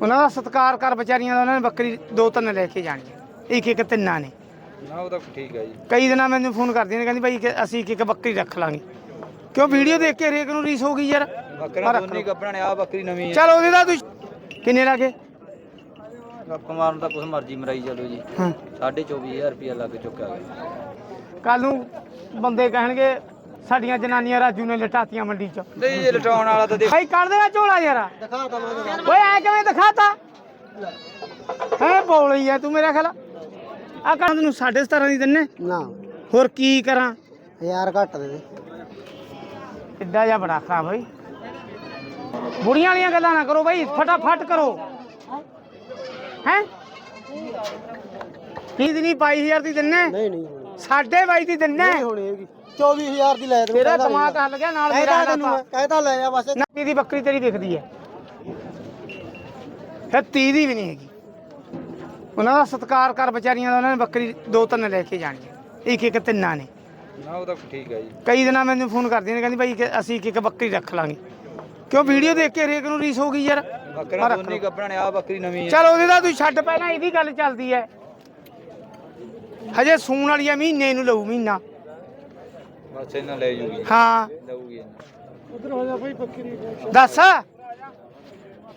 ਉਹਨਾਂ ਦਾ ਸਤਿਕਾਰ ਕਰ ਵਿਚਾਰੀਆਂ ਦਾ ਉਹਨਾਂ ਨੇ ਬੱਕਰੀ ਦੋ ਤਿੰਨ ਲੈ ਕੇ ਜਾਣੀ ਇੱਕ ਇੱਕ ਤਿੰਨਾਂ ਨੇ। ਨਾ ਉਹ ਤਾਂ ਠੀਕ ਹੈ ਜੀ। ਕਈ ਦਿਨਾਂ ਮੈਨੂੰ ਫੋਨ ਕਰਦੀਆਂ ਨੇ ਕਹਿੰਦੀ ਭਾਈ ਕਿ ਅਸੀਂ ਇੱਕ ਇੱਕ ਬੱਕਰੀ ਰੱਖ ਲਾਂਗੇ। ਕਿਉਂ ਵੀਡੀਓ ਦੇਖ ਕੇ ਹਰੇਕ ਨੂੰ ਰੀਸ ਹੋ ਗਈ ਯਾਰ? ਬੱਕਰਾ ਰੱਖ ਦੋਨੀ ਗੱਬਣਾ ਨੇ ਆ ਬੱਕਰੀ ਨਵੀਂ ਹੈ। ਚਲ ਉਹਦੇ ਦਾ ਤੂੰ ਕਿੰਨੇ ਲੱਗੇ? ਗੱਪ ਮਾਰਨ ਦਾ ਕੁਛ ਮਰਜ਼ੀ ਮਰਾਈ ਚਲੋ ਜੀ। ਹਾਂ। 24000 ਰੁਪਇਆ ਲੱਗ ਚੁੱਕਾ ਹੈ। ਕੱਲ ਨੂੰ ਬੰਦੇ ਕਹਿਣਗੇ ਸਾਡੀਆਂ ਜਨਾਨੀਆਂ ਰਾਜੂ ਨੇ ਲਟਾਤੀਆਂ ਮੰਡੀ 'ਚ। ਨਹੀਂ ਜੇ ਲਟਾਉਣ ਵਾਲਾ ਤਾਂ ਦੇਖ ਭਾਈ ਕੱਢ ਦੇ ਆ ਝੋਲਾ ਯਾਰ। ਦਿਖਾ ਤਾ ਮੈਂ ਓਏ ਐ ਕਿਵੇਂ ਦਿਖਾਤਾ? ਹੈ ਬੋਲੀ ਐ ਤੂੰ ਮੇਰਾ ਖਿਆਲ। ਆ ਕੰਦ ਨੂੰ 17.5 ਦੀ ਦਿੰਨੇ। ਨਾ। ਹੋਰ ਕੀ ਕਰਾਂ? ਯਾਰ ਘੱਟ ਦੇ ਦੇ। ਕਿੱਡਾ ਜਿਹਾ ਬੜਾ ਖਰਾਬ ਹੋਈ ਬੁੜੀਆਂ ਵਾਲੀਆਂ ਗੱਲਾਂ ਨਾ ਕਰੋ ਬਾਈ ਫਟਾਫਟ ਕਰੋ। ਹੈ? ਕੀ ਦਿਨੀ 22000 ਦੀ ਦਿੰਨੇ? ਨਹੀਂ ਨਹੀਂ। ਸਾਢੇ 22 ਦੀ ਦਿੰਨੇ ਨਹੀਂ ਹੋਣੀ ਹੈਗੀ। 24000 ਦੀ ਲੈ ਦੇ ਤੇਰਾ ਦਿਮਾਗ ਹੱਲ ਗਿਆ ਨਾਲ ਮੇਰਾ ਤੈਨੂੰ ਕਹਿਦਾ ਲੈ ਆ ਬਸ। ਨੱਤੀ ਦੀ ਬੱਕਰੀ ਤੇਰੀ ਵਿਕਦੀ ਹੈ। ਫਿਰ 30 ਦੀ ਵੀ ਨਹੀਂ ਹੈਗੀ। ਉਹਨਾਂ ਦਾ ਸਤਿਕਾਰ ਕਰ ਵਿਚਾਰੀਆਂ ਦਾ ਉਹਨਾਂ ਨੇ ਬੱਕਰੀ ਦੋ ਤਿੰਨ ਲੈ ਕੇ ਜਾਣੀ ਇੱਕ ਇੱਕ ਤਿੰਨਾਂ ਨੇ। ਨਾ ਉਹ ਤਾਂ ਠੀਕ ਹੈ ਜੀ। ਕਈ ਦਿਨਾਂ ਮੈਨੂੰ ਫੋਨ ਕਰਦੀਆਂ ਨੇ ਕਹਿੰਦੀ ਭਾਈ ਕਿ ਅਸੀਂ ਇੱਕ ਇੱਕ ਬੱਕਰੀ ਰੱਖ ਲਾਂਗੇ। ਕਿਉਂ ਵੀਡੀਓ ਦੇਖ ਕੇ ਹਰੇਕ ਨੂੰ ਰੀਸ ਹੋ ਗਈ ਯਾਰ? ਬੱਕਰਾ ਦੋਨੀ ਗੱਬਣਾ ਨੇ ਆ ਬੱਕਰੀ ਨਵੀਂ ਹੈ। ਚਲ ਉਹਦੇ ਦਾ ਤੂੰ ਛੱਡ ਪਹਿਲਾਂ ਇਹਦੀ ਗੱਲ ਚੱਲਦੀ ਹੈ। ਹਜੇ ਸੂਣ ਵਾਲੀ ਆ ਮਹੀਨੇ ਨੂੰ ਲਊ ਮਹੀਨਾ। ਬਸ ਇਹਨਾਂ ਲੈ ਜੂਗੀ। ਹਾਂ। ਲਊਗੀ ਇਹਨਾਂ। ਉਧਰ ਹੋ ਜਾ ਭਾਈ ਬੱਕਰੀ ਦੱਸ।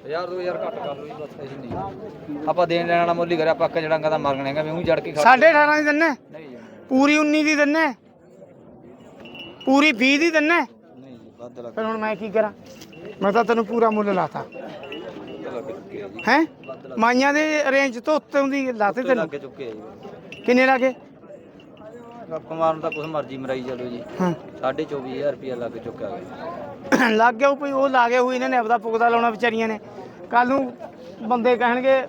ਯਾਰ ਦੋ ਯਾਰ ਘੱਟ ਕਰ ਲਓ ਜੀ ਬਸ ਐਸੀ ਨਹੀਂ। ਆਪਾਂ ਦੇਣ ਲੈਣ ਵਾਲਾ ਮੁੱਲ ਹੀ ਕਰਿਆ ਆਪਾਂ ਅੱਕਾ ਜੜਾਂਗਾ ਤਾਂ ਮਰ ਗਣੇਗਾ ਮੈਂ ਉਹ ਜੜ ਕੇ ਖਾ ਸਾਢੇ 18 ਦੀ ਦਿੰਨੇ? ਨਹੀਂ ਜੀ। ਪੂਰੀ 19 ਦੀ ਦਿੰਨੇ? ਪੂਰੀ 20 ਦੀ ਦਿੰਨੇ? ਨਹੀਂ ਜੀ ਵੱਧ ਲੱਗ ਫਿਰ ਹੁਣ ਮੈਂ ਕੀ ਕਰਾਂ? ਮੈਂ ਤਾਂ ਤੈਨੂੰ ਪੂਰਾ ਮੁੱਲ ਲਾਤਾ। ਲੱਗ ਚੁੱਕੇ ਆ ਜੀ। ਹੈ? ਮਾਈਆਂ ਦੇ ਰੇਂਜ ਤੋਂ ਉੱਤੇ ਹੁੰਦੀ ਲਾਤੇ ਤੈਨੂੰ। ਲੱਗ ਚੁੱਕੇ ਆ ਜੀ। ਕਿੰਨੇ ਲੱਗੇ? ਗੱਪ ਮਾਰਨ ਦਾ ਕੁਛ ਮਰਜ਼ੀ ਮਰਾਈ ਚਲੋ ਜੀ। ਹਾਂ। 24000 ਰੁਪਇਆ ਲੱਗ ਚੁੱਕਾ ਹੈ ਲੱਗ ਗਿਆ ਕੋਈ ਉਹ ਲਾ ਗਿਆ ਹੋਈ ਇਹਨਾਂ ਨੇ ਆਪਦਾ ਪੁਗਦਾ ਲਾਉਣਾ ਵਿਚਾਰੀਆਂ ਨੇ। ਕੱਲ ਨੂੰ ਬੰਦੇ ਕਹਿਣਗੇ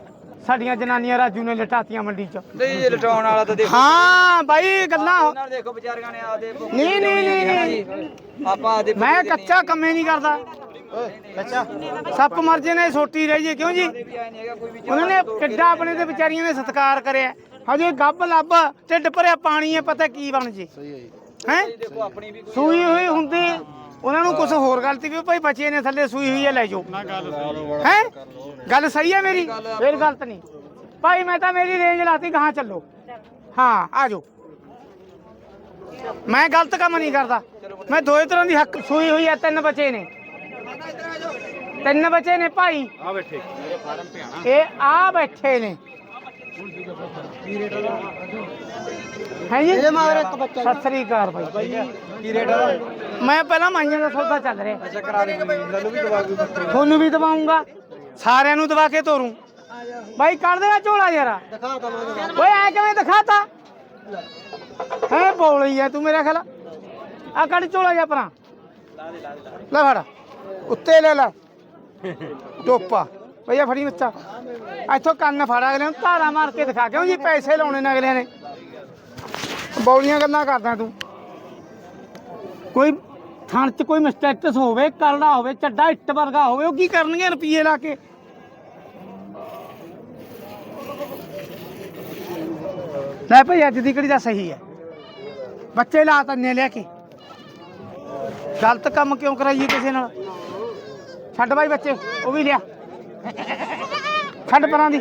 ਸਾਡੀਆਂ ਜਨਾਨੀਆਂ ਰਾਜੂ ਨੇ ਲਟਾਤੀਆਂ ਮੰਡੀ 'ਚ। ਨਹੀਂ ਜੇ ਲਟਾਉਣ ਵਾਲਾ ਤਾਂ ਦੇਖੋ। ਹਾਂ ਬਾਈ ਗੱਲਾਂ ਉਹਨਾਂ ਦੇਖੋ ਵਿਚਾਰੀਆਂ ਨੇ ਆਦੇ ਨਹੀਂ ਨਹੀਂ ਨਹੀਂ ਆਪਾਂ ਆਦੇ ਮੈਂ ਕੱਚਾ ਕੰਮੇ ਨਹੀਂ ਕਰਦਾ। ਅੱਛਾ। ਸੱਪ ਮਰ ਜੇ ਨੇ ਸੋਟੀ ਰਹੀ ਜੇ ਕਿਉਂ ਜੀ? ਉਹਨਾਂ ਨੇ ਕਿੱਡਾ ਆਪਣੇ ਦੇ ਵਿਚਾਰੀਆਂ ਨੇ ਸਤਿਕਾਰ ਕਰਿਆ। ਹਜੇ ਗੱਬ ਲੱਭ ਢਿੱਡ ਭਰਿਆ ਪਾਣੀ ਹੈ ਪਤਾ ਕੀ ਬਣ ਜੇ। ਸਹੀ ਹੈ ਜੀ। ਹੈ? ਦੇਖੋ ਆਪਣੀ ਵੀ ਸੂਈ ਹੋਈ ਹੁੰਦੀ ਉਹਨਾਂ ਨੂੰ ਕੁਝ ਹੋਰ ਗਲਤੀ ਵੀ ਭਾਈ ਬੱਚੇ ਨੇ ਥੱਲੇ ਸੂਈ ਹੋਈ ਹੈ ਲੈ ਜਾਓ। ਹੈ। ਗੱਲ ਸਹੀ ਹੈ ਮੇਰੀ? ਫੇਰ ਗਲਤ ਨਹੀਂ। ਭਾਈ ਮੈਂ ਤਾਂ ਮੇਰੀ ਰੇਂਜ ਲਾਤੀ ਕਹਾਂ ਚੱਲੋ। ਹਾਂ ਆ ਜਾਓ। ਮੈਂ ਗਲਤ ਕੰਮ ਨਹੀਂ ਕਰਦਾ। ਮੈਂ ਦੋਏ ਤਰ੍ਹਾਂ ਦੀ ਹੱਕ ਸੂਈ ਹੋਈ ਹੈ ਤਿੰਨ ਬੱਚੇ ਨੇ। ਤਿੰਨ ਬੱਚੇ ਨੇ ਭਾਈ। ਆ ਬੈਠੇ। ਇਹ ਆ ਬੈਠੇ ਨੇ। ਹੈ ਜੀ? ਇਹਦੇ ਮਗਰ ਇੱਕ ਬੱਚਾ ਸਤਿ ਸ੍ਰੀ ਅਕਾਲ ਭਾਈ। ਕੀ ਰੇਟ ਮੈਂ ਪਹਿਲਾਂ ਮਾਈਆਂ ਦਾ ਸੌਦਾ ਚੱਲ ਰਿਹਾ। ਅੱਛਾ ਕਰਾ ਦੇ। ਮੈਨੂੰ ਵੀ ਦਵਾ ਕੋਈ ਬੱਕਰੀ ਤੁਹਾਨੂੰ ਵੀ ਦਵਾਉਂਗਾ। ਸਾਰਿਆਂ ਨੂੰ ਦਵਾ ਕੇ ਤੋਰੂੰ। ਬਾਈ ਕੱਢ ਦੇ ਆ ਝੋਲਾ ਯਾਰ ਦਿਖਾ ਤਾ ਮੈਂ ਓਏ ਐ ਕਿਵੇਂ ਦਿਖਾਤਾ? ਹੈ ਬੋਲੀ ਐ ਤੂੰ ਮੇਰਾ ਖਿਆਲ ਆ ਕੱਢ ਝੋਲਾ ਜਾ ਪਰਾਂ ਲੈ ਫੜ। ਉੱਤੇ ਲੈ ਲੈ। ਟੋਪਾ। ਭਈਆ ਫੜੀ ਬੱਚਾ ਇੱਥੋਂ ਕੰਨ ਫੜ ਅਗਲੇ ਨੂੰ, ਧਾਰਾ ਮਾਰ ਕੇ ਦਿਖਾ। ਕਿਉਂ ਜੀ ਪੈਸੇ ਲਾਉਣੇ ਨੇ ਅਗਲਿਆਂ ਨੇ? ਬੌਲੀਆਂ ਗੱਲਾਂ ਕਰਦਾ ਤੂੰ। ਕੋਈ ਥਣ ਚ ਕੋਈ ਮਿਸਟੇਕਸ ਹੋਵੇ, ਕਰੜਾ ਹੋਵੇ, ਚੱਡਾ ਇੱਟ ਵਰਗਾ ਹੋਵੇ, ਉਹ ਕੀ ਕਰਨਗੇ ਰੁਪਈਏ ਲਾ ਕੇ? ਲੈ ਭਈ, ਅੱਜ ਦੀ ਕਿਹੜੀ ਦਾ ਸਹੀ ਹੈ। ਬੱਚੇ ਲਾ ਤੰਨੇ ਲੈ ਕੇ। ਗਲਤ ਕੰਮ ਕਿਉਂ ਕਰਾਈਏ ਕਿਸੇ ਨਾਲ? ਛੱਡ ਬਾਈ ਬੱਚੇ, ਉਹ ਵੀ ਲਿਆ। ਛੱਡ ਪਰਾਂ ਦੀ।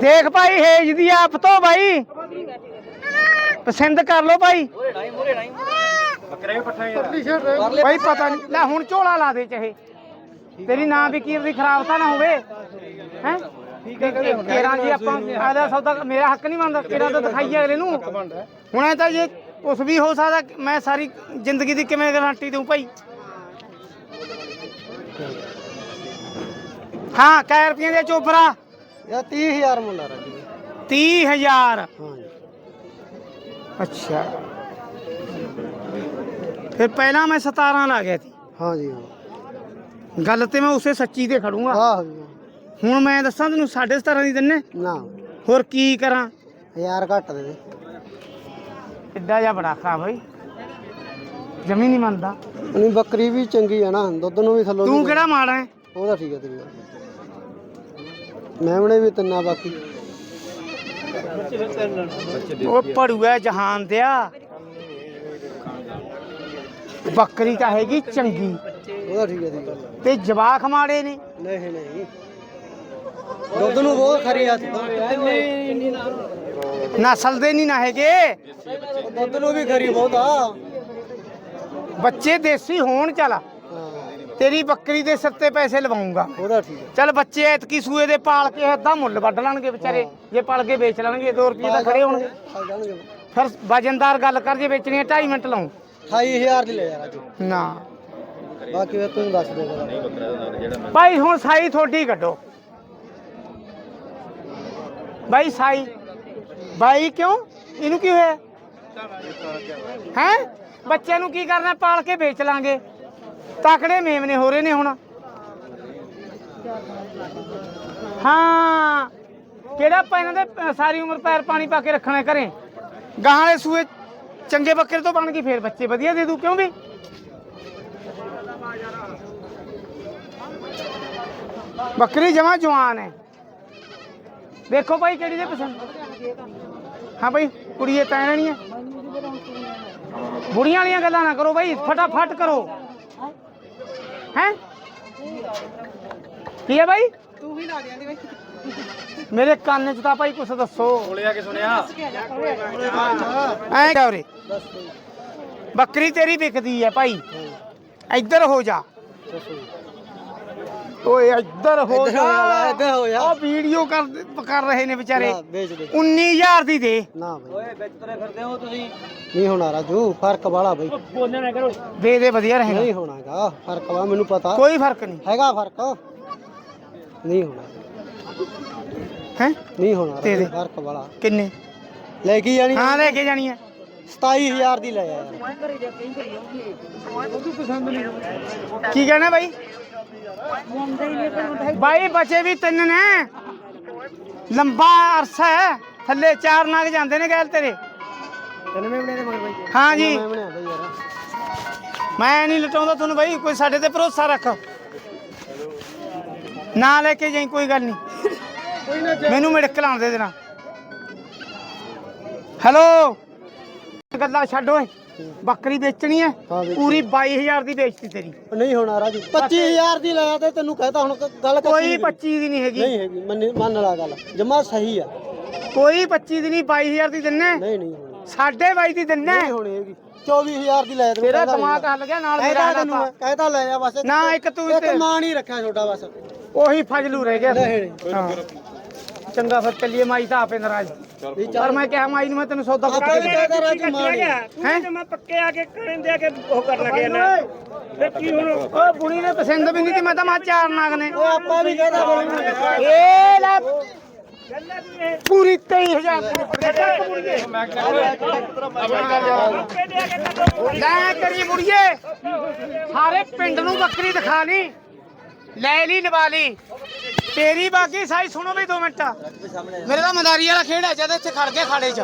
ਦੇਖ ਭਾਈ, ਹੇਜ ਦੀ ਆਪ ਤੋਂ ਬਾਈ। ਪਸੰਦ ਕਰ ਲੋ ਭਾਈ। ਭਾਈ ਪਤਾ ਨਹੀਂ, ਲੈ ਹੁਣ ਝੋਲਾ ਲਾ ਦੇ ਚਾਹੇ। ਤੇਰੀ ਨਾਂ ਵੀ ਕੀ ਖਰਾਬ ਤਾਂ ਨਾ ਹੋਵੇ। ਹੈ? ਕੇਰਾਂ ਜੀ ਆਪਾਂ ਆਦਾ ਸੌਦਾ ਮੇਰਾ ਹੱਕ ਨਹੀਂ ਬਣਦਾ, ਤੇਰਾ ਤਾਂ ਦਿਖਾਈਏ ਅਗਲੇ ਨੂੰ। ਹੁਣ ਇਹ ਤਾਂ ਜੇ ਕੁਛ ਵੀ ਹੋ ਸਕਦਾ ਮੈਂ ਸਾਰੀ ਜ਼ਿੰਦਗੀ ਦੀ ਕਿਵੇਂ ਗਾਰੰਟੀ ਦਊਂ ਭਾਈ? ਹਾਂ ਕੈ ਰੁਪਈਆਂ ਦੇ ਚੋਬਰਾ ਯਾ 30000 ਮੁੱਲਾ ਰੱਖੀ 30000 ਹਾਂ ਜੀ ਅੱਛਾ। ਫਿਰ ਪਹਿਲਾਂ ਮੈਂ 17 ਲਾ ਗਿਆ ਸੀ। ਹਾਂ ਜੀ ਹਾਂ। ਗੱਲ ਤੇ ਮੈਂ ਉਸੇ ਸੱਚੀ ਤੇ ਖੜੂੰਗਾ। ਜੀ ਹੁਣ ਮੈਂ ਦੱਸਾਂ ਤੈਨੂੰ 17.5 ਦੀ ਦਿੰਨੇ। ਨਾ। ਹੋਰ ਕੀ ਕਰਾਂ? ਯਾਰ ਘੱਟ ਦੇ ਦੇ। ਕਿੱਡਾ ਜਿਹਾ ਬੜਾ ਖਰਾਬ ਹੋਈ ਜਮੀ ਨਹੀਂ ਮੰਨਦਾ। ਨਹੀਂ ਬੱਕਰੀ ਵੀ ਚੰਗੀ ਆ ਨਾ ਦੁੱਧ ਨੂੰ ਵੀ ਥੱਲੋਂ ਤੂੰ ਕਿਹੜਾ ਮਾੜਾ ਹੈ? ਉਹਦਾ ਠੀਕ ਹੈ ਤੇਰੀ ਗੱਲ। ਮੈਮਣੇ ਵੀ ਤਿੰਨਾ ਬਾਕੀ। ਉਹ ਪੜੂਆ ਜਹਾਨ ਦਿਆ ਬੱਕਰੀ ਤਾਂ ਹੈਗੀ ਚੰਗੀ। ਉਹਦਾ ਠੀਕ ਹੈ ਤੇਰੀ ਗੱਲ। ਤੇ ਜਵਾਖ ਮਾੜੇ ਨੇ। ਨਹੀਂ ਨਹੀਂ। ਦੁੱਧ ਨੂੰ ਬਹੁਤ ਖਰੀ ਆ ਨਸਲ ਦੇ ਨਹੀਂ ਨਾ ਹੈਗੇ। ਦੁੱਧ ਨੂੰ ਵੀ ਖਰੀ ਬਹੁਤ ਆ। ਬੱਚੇ ਦੇਸੀ ਹੋਣ ਚੱਲ। ਤੇਰੀ ਬੱਕਰੀ ਦੇ ਸਿਰ ਤੇ ਪੈਸੇ ਲਵਾਉਂਗਾ। ਉਹਦਾ ਠੀਕ ਹੈ ਚੱਲ ਬੱਚੇ ਐਤਕੀ ਸੂਏ ਦੇ ਪਾਲ ਕੇ ਅੱਧਾ ਮੁੱਲ ਵੱਢ ਲੈਣਗੇ ਵਿਚਾਰੇ। ਜੇ ਪਾਲ ਕੇ ਵੇਚ ਲੈਣਗੇ 2 ਰੁਪਏ ਤਾਂ ਖੜੇ ਹੋਣਗੇ। ਫਿਰ ਵਜਨਦਾਰ ਗੱਲ ਕਰ ਜੇ ਵੇਚਣੀ 2.5 ਮਿੰਟ ਲਾਉਂ। 28000 ਦੀ ਲੈ ਯਾਰ ਅੱਜ। ਨਾ। ਬਾਕੀ ਫਿਰ ਤੂੰ ਦੱਸ ਦੇ ਭਾਈ ਹੁਣ ਸਾਈ ਥੋੜੀ ਕੱਢੋ। ਭਾਈ ਸਾਈ। ਭਾਈ ਕਿਉਂ? ਇਹਨੂੰ ਕੀ ਹੋਇਆ? ਹੈ? ਬੱਚੇ ਨੂੰ ਕੀ ਕਰਨਾ? ਪਾਲ ਕੇ ਵੇਚ ਲਾਂਗੇ। ਤਕੜੇ ਮੇਮਨੇ ਹੋ ਰਹੇ ਨੇ ਹੁਣ। ਹਾਂ। ਕਿਹੜਾ ਆਪਾਂ ਇਹਨਾਂ ਦੇ ਸਾਰੀ ਉਮਰ ਪੈਰ ਪਾਣੀ ਪਾ ਕੇ ਰੱਖਣਾ ਘਰੇ? ਗਾਹਾਂ ਵਾਲੇ ਸੂਏ ਚੰਗੇ ਬੱਕਰੇ ਤੋਂ ਬਣ ਗਈ, ਫੇਰ ਬੱਚੇ ਵਧੀਆ ਦੇ ਦੂ, ਕਿਉਂ ਵੀ? ਬੱਕਰੀ ਜਮਾ ਜਵਾਨ ਹੈ। ਦੇਖੋ ਭਾਈ ਕਿਹੜੀ ਦੇ ਪਸੰਦ ਹਾਂ ਭਾਈ ਕੁੜੀਏ ਤੈਨ ਨਹੀਂ ਹੈ ਬੁੜੀਆਂ ਵਾਲੀਆਂ ਗੱਲਾਂ ਨਾ ਕਰੋ ਭਾਈ ਫਟਾਫਟ ਕਰੋ ਹੈ ਕੀ ਹੈ ਭਾਈ ਤੂੰ ਵੀ ਲਾ ਦਿਆਂ ਭਾਈ ਮੇਰੇ ਕੰਨ 'ਚ ਤਾਂ ਭਾਈ ਕੁਛ ਦੱਸੋ ਕੋਲੇ ਆ ਕੇ ਸੁਣਿਆ ਐ ਕਹਰੇ ਬੱਕਰੀ ਤੇਰੀ ਵਿਕਦੀ ਹੈ ਭਾਈ ਇੱਧਰ ਹੋ ਜਾ ਓਏ ਇੱਧਰ ਹੋ ਜਾ। ਇੱਧਰ ਹੋ ਜਾ। ਉਹ ਵੀਡੀਓ ਕਰ ਕਰ ਰਹੇ ਨੇ ਵਿਚਾਰੇ। ਨਾ, ਵੇਚ ਦੇ। 19000 ਦੀ ਦੇ। ਨਾ ਬਈ। ਓਏ ਵਿੱਚ ਤੁਰੇ ਫਿਰਦੇ ਹੋ ਤੁਸੀਂ। ਨਹੀਂ ਹੋਣਾ ਰਾਜੂ ਫ਼ਰਕ ਵਾਲਾ ਬਈ। ਦੇ ਦੇ ਵਧੀਆ ਰਹੇਗਾ। ਨਹੀਂ ਹੋਣਾਗਾ ਫ਼ਰਕ ਵਾ ਮੈਨੂੰ ਪਤਾ। ਕੋਈ ਫ਼ਰਕ ਨਹੀਂ। ਹੈਗਾ ਫ਼ਰਕ? ਨਹੀਂ ਹੋਣਾ। ਹੈ? ਨਹੀਂ ਹੋਣਾ ਦੇ ਦੇ। ਰਾਜੂ, ਫ਼ਰਕ ਵਾਲਾ। ਕਿੰਨੇ? ਲੈ ਕੇ ਜਾਣੀ ਹਾਂ ਲੈ ਕੇ ਜਾਣੀ ਹੈ 27000 ਦੀ ਲੈ ਆ ਯਾਰ ਕੀ ਕਹਿਣਾ ਬਾਈ? ਬਾਈ ਬਚੇ ਵੀ ਤਿੰਨ ਨੇ। ਲੰਬਾ ਅਰਸਾ ਹੈ। ਥੱਲੇ ਚਾਰ ਨਾਗ ਜਾਂਦੇ ਨੇ ਗੈਲ ਤੇਰੇ। ਬਣੇ ਮਗਰ ਬਾਈ। ਹਾਂ ਜੀ। ਮੈਂ ਨਹੀਂ ਲਟਾਉਂਦਾ ਤੁਹਾਨੂੰ ਬਾਈ ਕੋਈ ਸਾਡੇ ਤੇ ਭਰੋਸਾ ਰੱਖ। ਨਾ ਲੈ ਕੇ ਜਾਈ ਕੋਈ ਗੱਲ ਨਹੀਂ। ਮੈਨੂੰ ਮਿੜਕ ਲਾਉਣ ਦੇ ਦੇਣਾ। ਹੈਲੋ ਗੱਲਾਂ ਛੱਡ ਓਏ। ਬੱਕਰੀ ਵੇਚਣੀ ਹਾਂ, ਵੇਚਣੀ। ਪੂਰੀ 22000 ਦੀ ਵੇਚਤੀ ਤੇਰੀ। ਨਹੀਂ ਹੋਣਾ ਰਾਜੂ। 25000 ਦੀ ਲਾਇਆ ਤੇ ਤੈਨੂੰ ਕਹਤਾ ਹੁਣ ਕ- ਗੱਲ ਕੱਚੀ ਕੋਈ ਨਹੀਂ 25 ਦੀ ਨਹੀਂ ਹੈਗੀ। ਨਹੀਂ ਹੈਗੀ ਮੰਨ ਮੰਨ ਲਾ ਗੱਲ। ਜਮਾ ਸਹੀ ਆ। ਕੋਈ 25 ਦੀ ਨਹੀਂ 22000 ਦੀ ਦਿੰਨੇ ਨਹੀਂ ਨਹੀਂ ਹੋਣੀ। ਸਾਢੇ 22 ਦੀ ਦਿੰਨੇ ਨਹੀਂ ਹੋਣੀ ਹੈਗੀ। 24000 ਦੀ ਲੈ ਤੈਨੂੰ ਤੇਰਾ ਦਿਮਾਗ ਹੱਲ ਗਿਆ ਨਾਲ ਮੇਰਾ ਤਾ। ਕਹਿਤਾ ਲੈ ਜਾ ਬਸ। ਨਾ ਇੱਕ ਤੂੰ ਇੱਕ ਇੱਥੇ ਮਾਂ ਨਹੀਂ ਰੱਖਿਆ ਛੋਟਾ ਬਸ। ਉਹੀ ਫਜਲੂ ਰਹਿ ਗਿਆ। ਨਹੀਂ ਨਹੀਂ ਹਾਂ। ਚੰਗਾ ਫਿਰ ਚੱਲੀਏ ਮਾਈ ਤਾਂ ਆਪੇ ਨਾਰਾਜ਼। ਨਹੀਂ ਪਰ ਚੱਲ ਮੈਂ ਕਿਹਾ ਮਾਈ ਨੂੰ ਮੈਂ ਤੈਨੂੰ ਸੌਦਾ ਆਪਾਂ ਪੱਕਾ ਵੀ ਕਹਿਤਾ ਰਾਜੂ ਮਾਂ ਨਹੀਂ ਹੈ? ਮੈਂ ਪੱਕੇ ਆ ਕੇ ਕਰਨ ਦੇ ਕੇ ਉਹ ਕਰ ਲਗੇ ਨਾ ਤੇ ਕੀ ਹੁਣ ਓ ਬੁੜੀ ਨੇ ਪਸੰਦ ਵੀ ਨਹੀਂ ਤੀ ਮੈਂ ਤਾਂ ਮਾ ਚਾਰ ਨਾਗ ਨੇ। ਉਹ ਆਪਾਂ ਵੀ ਕਹਿਤਾ ਬਈ ਏ ਲੈ। ਵੀ ਇਹ ਪੂਰੀ 23000 ਦੀ ਪੱਕੇ ਦੇ ਕੇ ਕੱਢੋ ਲੈ ਕਰੀ ਬੁੜੀਏ ਸਾਰੇ ਪਿੰਡ ਨੂੰ ਬੱਕਰੀ ਦਿਖਾ ਲਈ। ਲੈ ਲਈ ਲਵਾ ਲਈ। ਤੇਰੀ ਬਾਕੀ ਸਾਈ, ਸੁਣੋ ਵੀ 2 ਮਿੰਟ। ਮੇਰੇ ਤਾਂ ਮਦਾਰੀ ਵਾਲਾ ਖੇਡ ਹੈ ਜਦ ਇੱਥੇ ਖੜ ਗਿਆ ਖਾੜੇ 'ਚ।